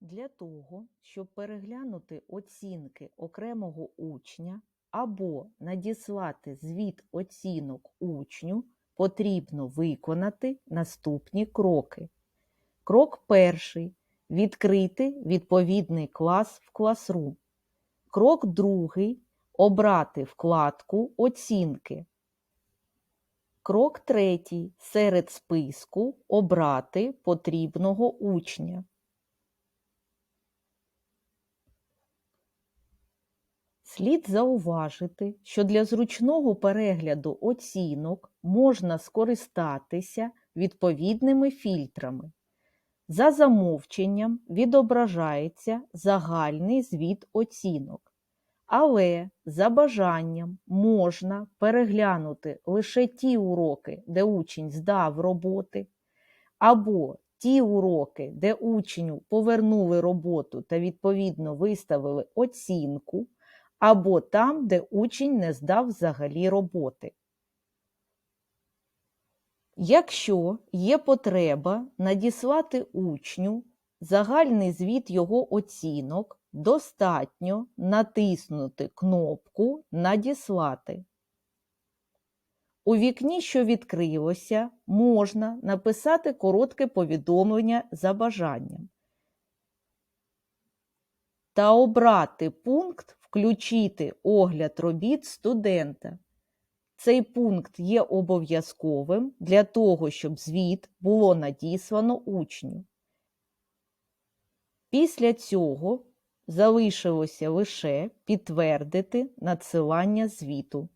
Для того, щоб переглянути оцінки окремого учня або надіслати звіт оцінок учню, потрібно виконати наступні кроки. Крок перший. Відкрити відповідний клас в Classroom. Крок другий. Обрати вкладку Оцінки. Крок третій. Серед списку обрати потрібного учня. Слід зауважити, що для зручного перегляду оцінок можна скористатися відповідними фільтрами. За замовченням відображається загальний звіт оцінок, але за бажанням можна переглянути лише ті уроки, де учень здав роботи, або ті уроки, де учню повернули роботу та відповідно виставили оцінку, або там, де учень не здав взагалі роботи. Якщо є потреба надіслати учню загальний звіт його оцінок, достатньо натиснути кнопку Надіслати. У вікні, що відкрилося, можна написати коротке повідомлення за бажанням та обрати пункт Включити огляд робіт студента. Цей пункт є обов'язковим для того, щоб звіт було надіслано учню. Після цього залишилося лише підтвердити надсилання звіту.